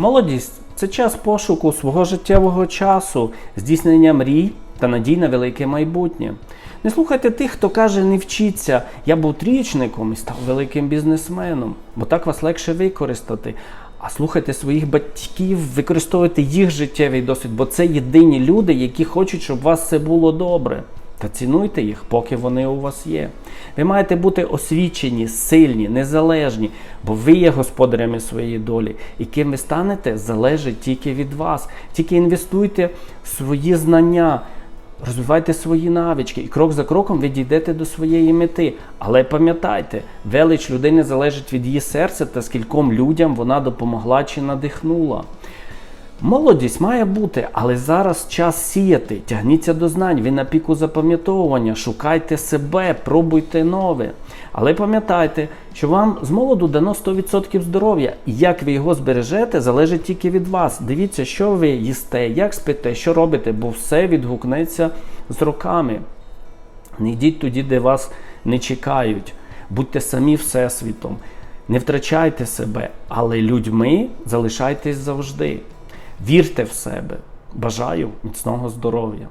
Молодість це час пошуку свого життєвого часу, здійснення мрій та надій на велике майбутнє. Не слухайте тих, хто каже, не вчіться. Я був трієчником і став великим бізнесменом, бо так вас легше використати. А слухайте своїх батьків, використовуйте їх життєвий досвід, бо це єдині люди, які хочуть, щоб у вас все було добре. Та цінуйте їх, поки вони у вас є. Ви маєте бути освічені, сильні, незалежні, бо ви є господарями своєї долі. І ким ви станете, залежить тільки від вас. Тільки інвестуйте в свої знання, розвивайте свої навички, і крок за кроком ви дійдете до своєї мети. Але пам'ятайте, велич людини залежить від її серця та скільком людям вона допомогла чи надихнула. Молодість має бути, але зараз час сіяти. Тягніться до знань, ви на піку запам'ятовування, шукайте себе, пробуйте нове. Але пам'ятайте, що вам з молоду дано 100% здоров'я, і як ви його збережете, залежить тільки від вас. Дивіться, що ви їсте, як спите, що робите, бо все відгукнеться з роками. Не йдіть туди, де вас не чекають. Будьте самі всесвітом. Не втрачайте себе, але людьми залишайтесь завжди. Вірте в себе. Бажаю міцного здоров'я.